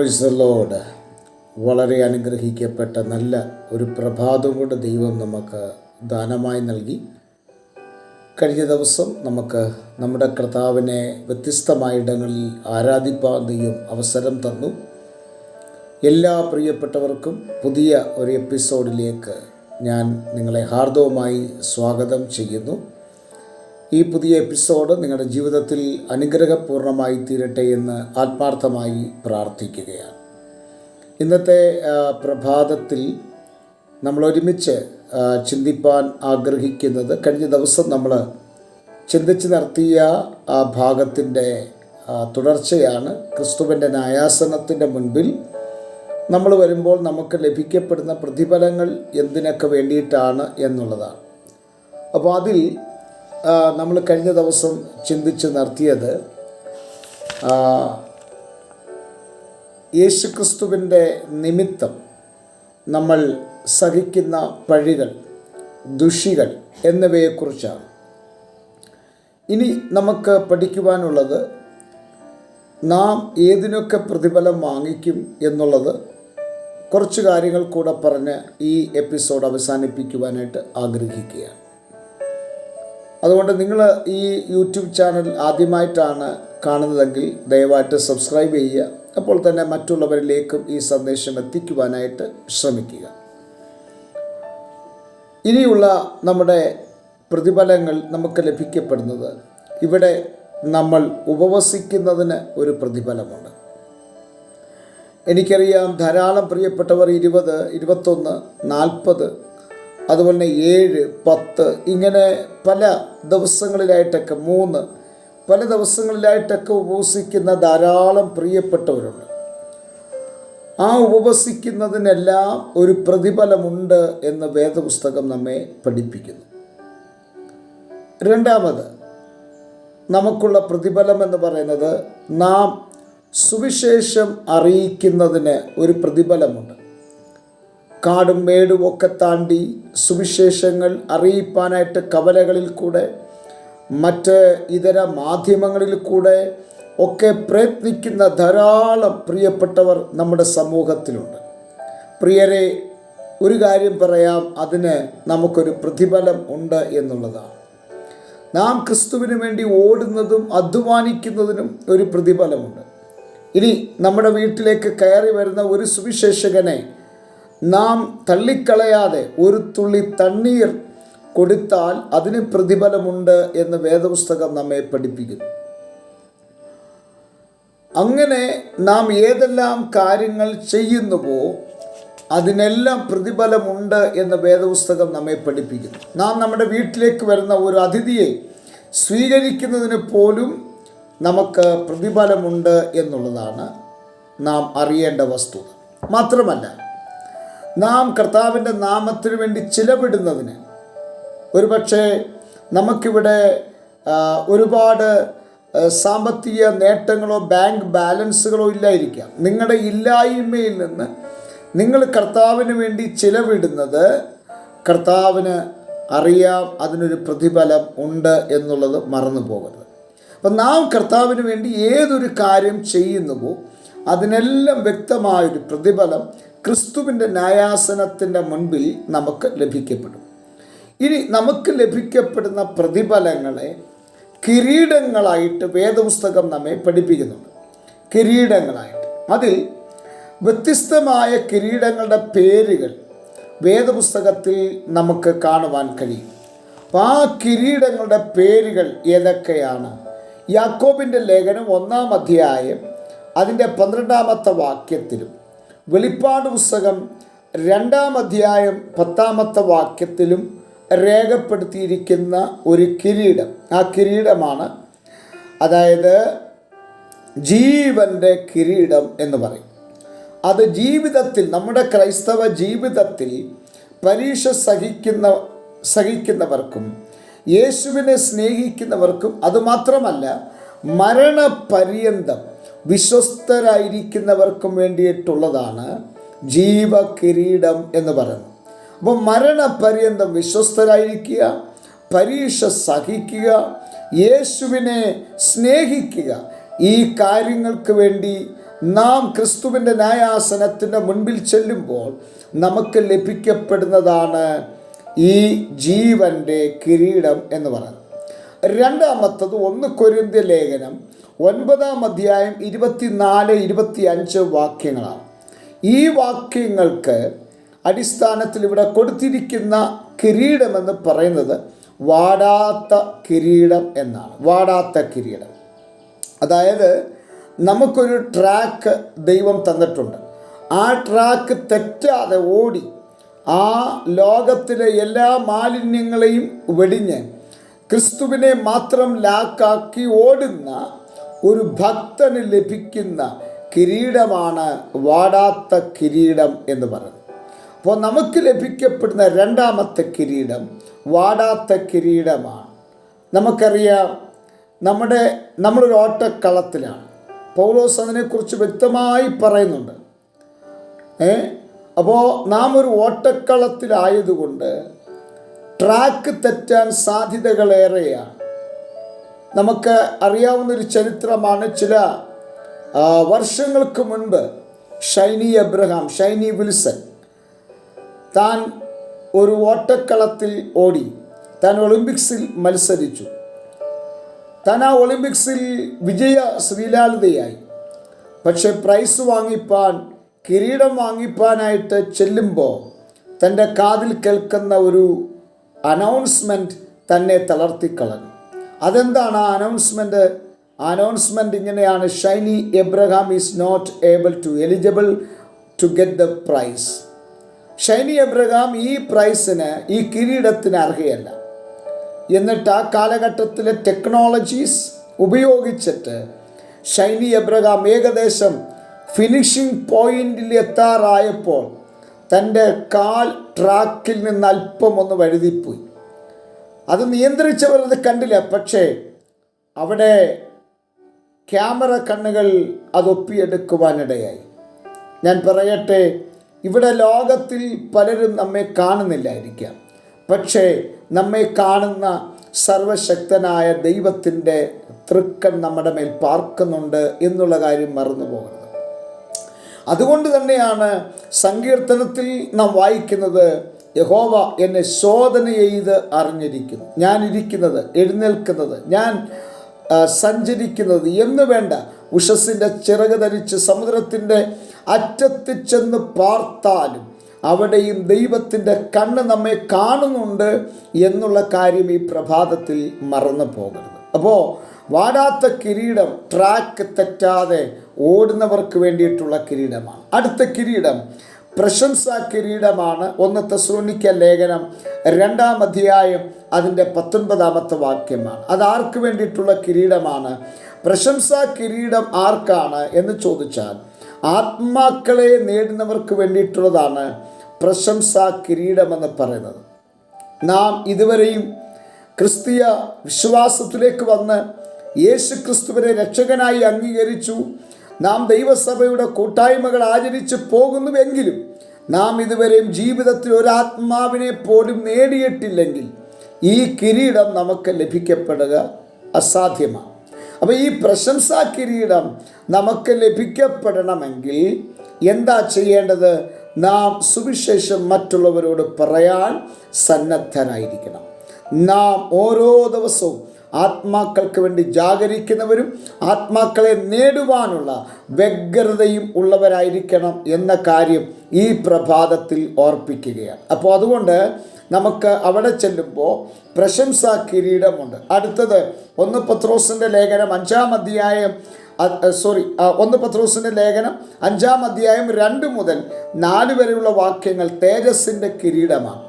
പ്രൈസലോട് വളരെ അനുഗ്രഹിക്കപ്പെട്ട നല്ല ഒരു പ്രഭാതം കൊണ്ട് ദൈവം നമുക്ക് ദാനമായി നൽകി. കഴിഞ്ഞ ദിവസം നമുക്ക് നമ്മുടെ കർത്താവിനെ വ്യത്യസ്തമായ ഇടങ്ങളിൽ ആരാധിപ്പാൻ ദൈവം അവസരം തന്നു. എല്ലാ പ്രിയപ്പെട്ടവർക്കും പുതിയ ഒരു എപ്പിസോഡിലേക്ക് ഞാൻ നിങ്ങളെ ഹാർദവമായി സ്വാഗതം ചെയ്യുന്നു. ഈ പുതിയ എപ്പിസോഡ് നിങ്ങളുടെ ജീവിതത്തിൽ അനുഗ്രഹപൂർണമായി തീരട്ടെ എന്ന് ആത്മാർത്ഥമായി പ്രാർത്ഥിക്കുകയാണ്. ഇന്നത്തെ പ്രഭാതത്തിൽ നമ്മൾ ഒരുമിച്ച് ചിന്തിപ്പാൻ ആഗ്രഹിക്കുന്നത് കഴിഞ്ഞ ദിവസം നമ്മൾ ചിന്തിച്ച് നടത്തിയ ആ ഭാഗത്തിന്റെ തുടർച്ചയാണ്. ക്രിസ്തുവിന്റെ ന്യായാസനത്തിന്റെ മുൻപിൽ നമ്മൾ വരുമ്പോൾ നമുക്ക് ലഭിക്കപ്പെടുന്ന പ്രതിഫലങ്ങൾ എന്തിനൊക്കെ വേണ്ടിയിട്ടാണ് എന്നുള്ളതാണ്. അപ്പോൾ അതിൽ നമ്മൾ കഴിഞ്ഞ ദിവസം ചിന്തിച്ച് നടത്തിയത് യേശുക്രിസ്തുവിന്റെ നിമിത്തം നമ്മൾ സഹിക്കുന്ന പഴികൾ ദുഷികൾ എന്നിവയെക്കുറിച്ചാണ്. ഇനി നമുക്ക് പഠിക്കുവാനുള്ളത് നാം ഏതിനൊക്കെ പ്രതിഫലം വാങ്ങിക്കും എന്നുള്ളത് കുറച്ച് കാര്യങ്ങൾ കൂടെ പറഞ്ഞ് ഈ എപ്പിസോഡ് അവസാനിപ്പിക്കുവാനായിട്ട് ആഗ്രഹിക്കുകയാണ്. അതുകൊണ്ട് നിങ്ങൾ ഈ യൂട്യൂബ് ചാനൽ ആദ്യമായിട്ടാണ് കാണുന്നതെങ്കിൽ ദയവായിട്ട് സബ്സ്ക്രൈബ് ചെയ്യുക. അപ്പോൾ തന്നെ മറ്റുള്ളവരിലേക്കും ഈ സന്ദേശം എത്തിക്കുവാനായിട്ട് ശ്രമിക്കുക. ഇനിയുള്ള നമ്മുടെ പ്രതിഫലങ്ങൾ നമുക്ക് ലഭിക്കപ്പെടുന്നത് ഇവിടെ നമ്മൾ ഉപവസിക്കുന്നതിന് ഒരു പ്രതിഫലമുണ്ട്. എനിക്കറിയാം ധാരാളം പ്രിയപ്പെട്ടവർ ഇരുപത് ഇരുപത്തൊന്ന് നാൽപ്പത് അതുപോലെ തന്നെ ഏഴ് പത്ത് ഇങ്ങനെ പല ദിവസങ്ങളിലായിട്ടൊക്കെ മൂന്ന് പല ദിവസങ്ങളിലായിട്ടൊക്കെ ഉപവസിക്കുന്ന ധാരാളം പ്രിയപ്പെട്ടവരുണ്ട്. ആ ഉപവസിക്കുന്നതിനെല്ലാം ഒരു പ്രതിഫലമുണ്ട് എന്ന് വേദപുസ്തകം നമ്മെ പഠിപ്പിക്കുന്നു. രണ്ടാമത് നമുക്കുള്ള പ്രതിഫലം എന്ന് പറയുന്നത് നാം സുവിശേഷം അറിയിക്കുന്നതിന് ഒരു പ്രതിഫലമുണ്ട്. കാടും മേടും ഒക്കെ താണ്ടി സുവിശേഷങ്ങൾ അറിയിപ്പാനായിട്ട് കവലകളിൽ കൂടെ മറ്റ് ഇതര മാധ്യമങ്ങളിൽ കൂടെ ഒക്കെ പ്രയത്നിക്കുന്ന ധാരാളം പ്രിയപ്പെട്ടവർ നമ്മുടെ സമൂഹത്തിലുണ്ട്. പ്രിയരെ ഒരു കാര്യം പറയാം അതിന് നമുക്കൊരു പ്രതിഫലം ഉണ്ട് എന്നുള്ളതാണ്. നാം ക്രിസ്തുവിന് വേണ്ടി ഓടുന്നതും അധ്വാനിക്കുന്നതിനും ഒരു പ്രതിഫലമുണ്ട്. ഇനി നമ്മുടെ വീട്ടിലേക്ക് കയറി വരുന്ന ഒരു സുവിശേഷകനെ നാം തള്ളിക്കളയാതെ ഒരു തുള്ളി തണ്ണീർ കൊടുത്താൽ അതിന് പ്രതിഫലമുണ്ട് എന്ന് വേദപുസ്തകം നമ്മെ പഠിപ്പിക്കുന്നു. അങ്ങനെ നാം ഏതെല്ലാം കാര്യങ്ങൾ ചെയ്യുന്നുവോ അതിനെല്ലാം പ്രതിഫലമുണ്ട് എന്ന് വേദപുസ്തകം നമ്മെ പഠിപ്പിക്കുന്നു. നാം നമ്മുടെ വീട്ടിലേക്ക് വരുന്ന ഒരു അതിഥിയെ സ്വീകരിക്കുന്നതിന് പോലും നമുക്ക് പ്രതിഫലമുണ്ട് എന്നുള്ളതാണ് നാം അറിയേണ്ട വസ്തു മാത്രമല്ല നാം കർത്താവിന്റെ നാമത്തിനു വേണ്ടി ചിലവിടുന്നതിന്. ഒരുപക്ഷെ നമുക്കിവിടെ ഒരുപാട് സാമ്പത്തിക നേട്ടങ്ങളോ ബാങ്ക് ബാലൻസുകളോ ഇല്ലായിരിക്കാം. നിങ്ങളുടെ ഇല്ലായ്മയിൽ നിന്ന് നിങ്ങൾ കർത്താവിന് വേണ്ടി ചിലവിടുന്നത് കർത്താവിന് അറിയാം അതിനൊരു പ്രതിഫലം ഉണ്ട് എന്നുള്ളത് മറന്നു പോകരുത് അപ്പം നാം കർത്താവിന് വേണ്ടി ഏതൊരു കാര്യം ചെയ്യുന്നുവോ അതിനെല്ലാം വ്യക്തമായൊരു പ്രതിഫലം ക്രിസ്തുവിന്റെ ന്യായാസനത്തിന്റെ മുൻപിൽ നമുക്ക് ലഭിക്കപ്പെടും. ഇനി നമുക്ക് ലഭിക്കപ്പെടുന്ന പ്രതിഫലങ്ങളെ കിരീടങ്ങളായിട്ട് വേദപുസ്തകം നമ്മെ പഠിപ്പിക്കുന്നുണ്ട്. കിരീടങ്ങളായിട്ട്. അതിൽ വ്യത്യസ്തമായ കിരീടങ്ങളുടെ പേരുകൾ വേദപുസ്തകത്തിൽ നമുക്ക് കാണുവാൻ കഴിയും. അപ്പോൾ ആ കിരീടങ്ങളുടെ പേരുകൾ ഏതൊക്കെയാണ്? യാക്കോബിന്റെ ലേഖനം ഒന്നാം അധ്യായം അതിന്റെ പന്ത്രണ്ടാമത്തെ വാക്യത്തിലും വെളിപ്പാട് പുസ്തകം രണ്ടാം അധ്യായം പത്താമത്തെ വാക്യത്തിലും രേഖപ്പെടുത്തിയിരിക്കുന്ന ഒരു കിരീടം. ആ കിരീടമാണ് അതായത് ജീവന്റെ കിരീടം എന്ന് പറയും. അത് ജീവിതത്തിൽ നമ്മുടെ ക്രൈസ്തവ ജീവിതത്തിൽ പരീക്ഷ സഹിക്കുന്ന സഹിക്കുന്നവർക്കും യേശുവിനെ സ്നേഹിക്കുന്നവർക്കും അതുമാത്രമല്ല മരണപര്യന്തം വിശ്വസ്തരായിരിക്കുന്നവർക്കും വേണ്ടിയിട്ടുള്ളതാണ് ജീവകിരീടം എന്ന് പറയുന്നത്. അപ്പോൾ മരണപര്യന്തം വിശ്വസ്തരായിരിക്കുക പരീക്ഷ സഹിക്കുക യേശുവിനെ സ്നേഹിക്കുക ഈ കാര്യങ്ങൾക്ക് വേണ്ടി നാം ക്രിസ്തുവിന്റെ ന്യായാസനത്തിന്റെ മുൻപിൽ ചെല്ലുമ്പോൾ നമുക്ക് ലഭിക്കപ്പെടുന്നതാണ് ഈ ജീവന്റെ കിരീടം എന്ന് പറയുന്നത്. രണ്ടാമത്തത് ഒന്ന് കൊരിന്ത്യ ലേഖനം ഒൻപതാം അധ്യായം ഇരുപത്തിനാല് ഇരുപത്തി അഞ്ച് വാക്യങ്ങളാണ്. ഈ വാക്യങ്ങൾക്ക് അടിസ്ഥാനത്തിൽ ഇവിടെ കൊടുത്തിരിക്കുന്ന കിരീടമെന്ന് പറയുന്നത് വാടാത്ത കിരീടം എന്നാണ്. വാടാത്ത കിരീടം. അതായത് നമുക്കൊരു ട്രാക്ക് ദൈവം തന്നിട്ടുണ്ട്. ആ ട്രാക്ക് തെറ്റാതെ ഓടി ആ ലോകത്തിലെ എല്ലാ മാലിന്യങ്ങളെയും വെടിഞ്ഞ് ക്രിസ്തുവിനെ മാത്രം ലാക്കാക്കി ഓടുന്ന ഒരു ഭക്തന് ലഭിക്കുന്ന കിരീടമാണ് വാടാത്ത കിരീടം എന്ന് പറയുന്നത്. അപ്പോൾ നമുക്ക് ലഭിക്കപ്പെടുന്ന രണ്ടാമത്തെ കിരീടം വാടാത്ത കിരീടമാണ്. നമുക്കറിയാം നമ്മുടെ നമ്മളൊരു ഓട്ടക്കളത്തിലാണ്. പൗലോസ് അതിനെക്കുറിച്ച് വ്യക്തമായി പറയുന്നുണ്ട്. ഏ? അപ്പോൾ നാം ഒരു ഓട്ടക്കളത്തിലായതുകൊണ്ട് ട്രാക്ക് തെറ്റാൻ സാധ്യതകളേറെയാണ്. നമുക്ക് അറിയാവുന്ന ഒരു ചരിത്രമാണ് ചില വർഷങ്ങൾക്ക് മുൻപ് ഷൈനി എബ്രഹാം ഷൈനി വിൽസൺ താൻ ഒരു ഓട്ടക്കളത്തിൽ ഓടി താൻ ഒളിമ്പിക്സിൽ മത്സരിച്ചു. താൻ ആ ഒളിമ്പിക്സിൽ വിജയ ശ്രീലാളിതയായി പക്ഷെ പ്രൈസ് വാങ്ങിപ്പാൻ കിരീടം വാങ്ങിപ്പാനായിട്ട് ചെല്ലുമ്പോൾ തന്റെ കാതിൽ കേൾക്കുന്ന ഒരു അനൗൺസ്മെന്റ് തന്നെ തളർത്തിക്കളഞ്ഞു. അതെന്താണ് ആ അനൗൺസ്മെന്റ് അനൗൺസ്മെന്റ് ഇങ്ങനെയാണ്. Shiny Abraham is not able to eligible to get the prize Shiny Abraham ഈ പ്രൈസിന് ഈ കിരീടത്തിന് അർഹയല്ല. എന്നിട്ട് ആ കാലഘട്ടത്തിലെ ടെക്നോളജീസ് ഉപയോഗിച്ചിട്ട് ഷൈനി എബ്രഹാം ഏകദേശം ഫിനിഷിംഗ് പോയിന്റിൽ എത്താറായപ്പോൾ തന്റെ കാൽ ട്രാക്കിൽ നിന്ന് അല്പം ഒന്ന് വഴുതിപ്പോയി. അത് നിയന്ത്രിച്ചവർ അത് കണ്ടില്ല. പക്ഷേ അവിടെ ക്യാമറ കണ്ണുകൾ അതൊപ്പിയെടുക്കുവാനിടയായി ഞാൻ പറയട്ടെ ഇവിടെ ലോകത്തിൽ പലരും നമ്മെ കാണുന്നില്ലായിരിക്കാം. പക്ഷേ നമ്മെ കാണുന്ന സർവശക്തനായ ദൈവത്തിന്റെ തൃക്കൺ നമ്മുടെ മേൽ പാർക്കുന്നുണ്ട് എന്നുള്ള കാര്യം മറന്നു പോകരുത് അതുകൊണ്ട് തന്നെയാണ് സങ്കീർത്തനത്തിൽ നാം വായിക്കുന്നത് യഹോവ എന്നെ ശോധന ചെയ്ത് അറിഞ്ഞിരിക്കുന്നു. ഞാൻ ഇരിക്കുന്നത് എഴുന്നേൽക്കുന്നത് ഞാൻ സഞ്ചരിക്കുന്നത് എന്ന് വേണ്ട. ഉഷസ്സിന്റെ ചിറക് ധരിച്ച് സമുദ്രത്തിന്റെ അറ്റത്ത് ചെന്ന് പാർത്താലും അവിടെയും ദൈവത്തിന്റെ കണ്ണ് നമ്മെ കാണുന്നുണ്ട് എന്നുള്ള കാര്യം ഈ പ്രഭാതത്തിൽ മറന്നു പോകരുത് അപ്പോൾ വാടാത്ത കിരീടം ട്രാക്ക് തെറ്റാതെ ഓടുന്നവർക്ക് വേണ്ടിയിട്ടുള്ള കിരീടമാണ്. അടുത്ത കിരീടം പ്രശംസാ കിരീടമാണ്. ഒന്ന് തെസ്ലോണിക്ക ലേഖനം രണ്ടാം അധ്യായം അതിന്റെ പത്തൊൻപതാമത്തെ വാക്യമാണ്. അത് ആർക്ക് വേണ്ടിയിട്ടുള്ള കിരീടമാണ്? പ്രശംസാ കിരീടം ആർക്കാണ് എന്ന് ചോദിച്ചാൽ ആത്മാക്കളെ നേടുന്നവർക്ക് വേണ്ടിയിട്ടുള്ളതാണ് പ്രശംസാ കിരീടമെന്ന് പറയുന്നത്. നാം ഇതുവരെയും ക്രിസ്തീയ വിശ്വാസത്തിലേക്ക് വന്ന് യേശു ക്രിസ്തുവിനെ രക്ഷകനായി അംഗീകരിച്ചു. നാം ദൈവസഭയുടെ കൂട്ടായ്മകൾ ആചരിച്ചു പോകുന്നുവെങ്കിലും നാം ഇതുവരെയും ജീവിതത്തിൽ ഒരു ആത്മാവിനെ പോലും നേടിയിട്ടില്ലെങ്കിൽ ഈ കിരീടം നമുക്ക് ലഭിക്കപ്പെടുക അസാധ്യമാണ്. അപ്പോൾ ഈ പ്രശംസാ കിരീടം നമുക്ക് ലഭിക്കപ്പെടണമെങ്കിൽ എന്താ ചെയ്യേണ്ടത്? നാം സുവിശേഷം മറ്റുള്ളവരോട് പറയാൻ സന്നദ്ധരായിരിക്കണം. നാം ഓരോ ദിവസവും ആത്മാക്കൾക്ക് വേണ്ടി ജാഗരിക്കുന്നവരും ആത്മാക്കളെ നേടുവാനുള്ള വ്യഗ്രതയും ഉള്ളവരായിരിക്കണം എന്ന കാര്യം ഈ പ്രഭാതത്തിൽ ഓർപ്പിക്കുകയാണ്. അപ്പോൾ അതുകൊണ്ട് നമുക്ക് അവിടെ ചെല്ലുമ്പോൾ പ്രശംസാ കിരീടമുണ്ട്. അടുത്തത് ഒന്ന് പത്രോസിന്റെ ലേഖനം അഞ്ചാം അധ്യായം സോറി ഒന്ന് പത്രോസിന്റെ ലേഖനം അഞ്ചാം അധ്യായം രണ്ട് മുതൽ നാല് വരെയുള്ള വാക്യങ്ങൾ തേജസ്സിന്റെ കിരീടമാണ്.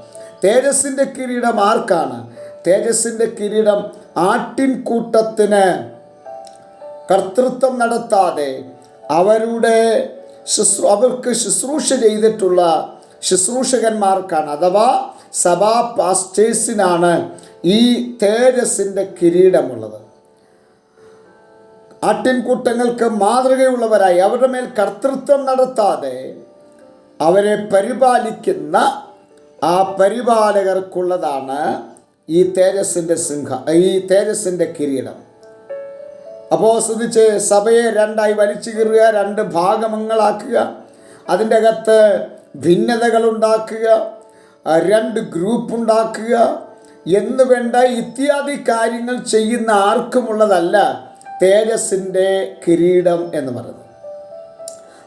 തേജസ്സിന്റെ കിരീടം ആർക്കാണ്? തേജസ്സിന്റെ കിരീടം ആട്ടിൻകൂട്ടത്തിന് കർത്തൃത്വം നടത്താതെ അവരുടെ ശുശ്രൂ അവർക്ക് ശുശ്രൂഷ ചെയ്തിട്ടുള്ള ശുശ്രൂഷകന്മാർക്കാണ് അഥവാ സഭാ പാസ്റ്റേഴ്സിനാണ് ഈ തേജസ്സിന്റെ കിരീടമുള്ളത്. ആട്ടിൻകൂട്ടങ്ങൾക്ക് മാതൃകയുള്ളവരായി അവരുടെ മേൽ കർത്തൃത്വം നടത്താതെ അവരെ പരിപാലിക്കുന്ന ആ പരിപാലകർക്കുള്ളതാണ് ഈ തേജസ്സിന്റെ സിംഹ ഈ തേജസ്സിന്റെ കിരീടം. അപ്പോൾ ശ്രദ്ധിച്ച് സഭയെ രണ്ടായി വലിച്ചു കീറുക രണ്ട് ഭാഗമങ്ങളാക്കുക അതിന്റെ അകത്ത് ഭിന്നതകൾ ഉണ്ടാക്കുക രണ്ട് ഗ്രൂപ്പ് ഉണ്ടാക്കുക എന്ന് വേണ്ട ഇത്യാദി കാര്യങ്ങൾ ചെയ്യുന്ന ആർക്കുമുള്ളതല്ല തേജസ്സിന്റെ കിരീടം എന്ന് പറയുന്നത്.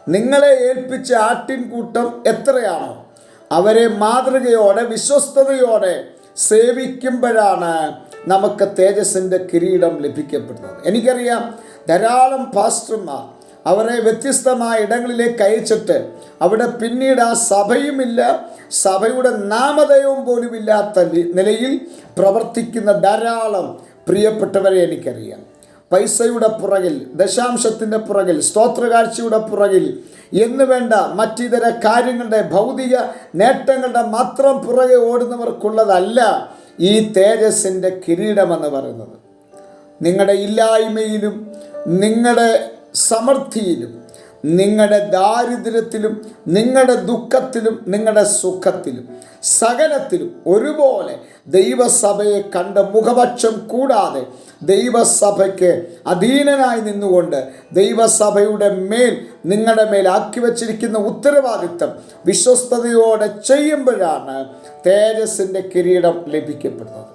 നിങ്ങളെ ഏൽപ്പിച്ച ആട്ടിൻകൂട്ടം എത്രയാണോ അവരെ മാതൃകയോടെ വിശ്വസ്തയോടെ സേവിക്കുമ്പോഴാണ് നമുക്ക് തേജസ്സിന്റെ കിരീടം ലഭിക്കപ്പെടുന്നത്. എനിക്കറിയാം ധാരാളം പാസ്റ്റർമാർ അവരെ വ്യത്യസ്തമായ ഇടങ്ങളിലേക്ക് അയച്ചിട്ട് അവിടെ പിന്നീട് ആ സഭയുമില്ല സഭയുടെ നാമധേയവും പോലും ഇല്ലാത്ത നിലയിൽ പ്രവർത്തിക്കുന്ന ധാരാളം പ്രിയപ്പെട്ടവരെ എനിക്കറിയാം. പൈസയുടെ പുറകിൽ ദശാംശത്തിന്റെ പുറകിൽ സ്തോത്രകാഴ്ചയുടെ പുറകിൽ എന്ന് വേണ്ട മറ്റിതര കാര്യങ്ങളുടെ ഭൗതിക നേട്ടങ്ങളുടെ മാത്രം പുറകെ ഓടുന്നവർക്കുള്ളതല്ല ഈ തേജസ്സിന്റെ കിരീടമെന്ന് പറയുന്നത്. നിങ്ങളുടെ ഇല്ലായ്മയിലും നിങ്ങളുടെ സമൃദ്ധിയിലും നിങ്ങളുടെ ദാരിദ്ര്യത്തിലും നിങ്ങളുടെ ദുഃഖത്തിലും നിങ്ങളുടെ സുഖത്തിലും സകലത്തിലും ഒരുപോലെ ദൈവസഭയെ കണ്ട മുഖപക്ഷം കൂടാതെ ദൈവസഭയ്ക്ക് അധീനനായി നിന്നുകൊണ്ട് ദൈവസഭയുടെ മേൽ നിങ്ങളുടെ മേൽ ആക്കി വച്ചിരിക്കുന്ന ഉത്തരവാദിത്തം വിശ്വസ്തയോടെ ചെയ്യുമ്പോഴാണ് തേജസ്സിന്റെ കിരീടം ലഭിക്കപ്പെടുന്നത്.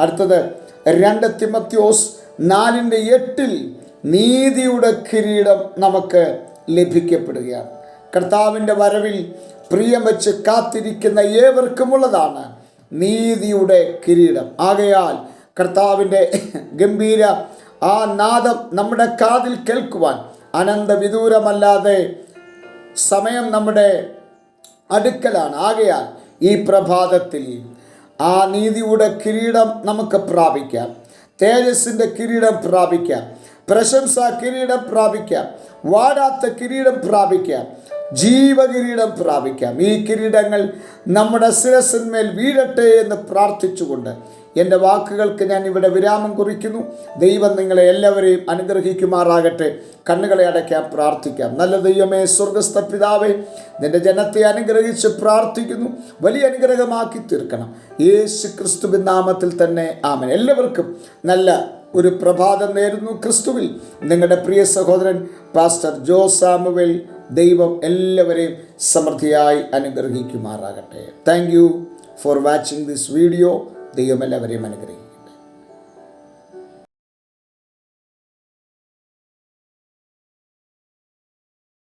അടുത്തത് രണ്ട് തിമത്യോസ് നാലിന്റെ എട്ടിൽ നീതിയുടെ കിരീടം നമുക്ക് ലഭിക്കപ്പെടുകയാണ്. കർത്താവിന്റെ വരവിൽ പ്രിയം വെച്ച് കാത്തിരിക്കുന്ന ഏവർക്കുമുള്ളതാണ് നീതിയുടെ കിരീടം. ആകയാൽ കർത്താവിന്റെ ഗംഭീര ആ നാദം നമ്മുടെ കാതിൽ കേൾക്കുവാൻ അനന്ത വിദൂരമല്ലാതെ സമയം നമ്മുടെ അടുക്കലാണ്. ആകയാൽ ഈ പ്രഭാതത്തിൽ ആ നീതിയുടെ കിരീടം നമുക്ക് പ്രാപിക്കാം. തേജസ്സിന്റെ കിരീടം പ്രാപിക്കാം. പ്രശംസ കിരീടം പ്രാപിക്കാം. വാടാത്ത കിരീടം പ്രാപിക്കാം. ജീവകിരീടം പ്രാപിക്കാം. ഈ കിരീടങ്ങൾ നമ്മുടെ ശിരസിന്മേൽ വീഴട്ടെ എന്ന് പ്രാർത്ഥിച്ചുകൊണ്ട് എന്റെ വാക്കുകൾക്ക് ഞാൻ ഇവിടെ വിരാമം കുറിക്കുന്നു. ദൈവം നിങ്ങളെ എല്ലാവരെയും അനുഗ്രഹിക്കുമാറാകട്ടെ. കണ്ണുകളെ അടയ്ക്കാൻ പ്രാർത്ഥിക്കാം. നല്ല ദൈവമേ സ്വർഗസ്ഥ പിതാവേ നിന്റെ ജനത്തെ അനുഗ്രഹിച്ച് പ്രാർത്ഥിക്കുന്നു. വലിയ അനുഗ്രഹമാക്കി തീർക്കണം. യേശു ക്രിസ്തുവിൻ നാമത്തിൽ തന്നെ ആമൻ. എല്ലാവർക്കും നല്ല ഒരു പ്രഭാതം നേരുന്നു ക്രിസ്തുവിൽ. നിങ്ങളുടെ പ്രിയ സഹോദരൻ പാസ്റ്റർ ജോ സാമുവൽ ദൈവം എല്ലാവരെയും സമൃദ്ധിയായി അനുഗ്രഹിക്കുമാറാകട്ടെ. Thank you for watching this video ദൈവം എല്ലാവരെയും അനുഗ്രഹിക്കും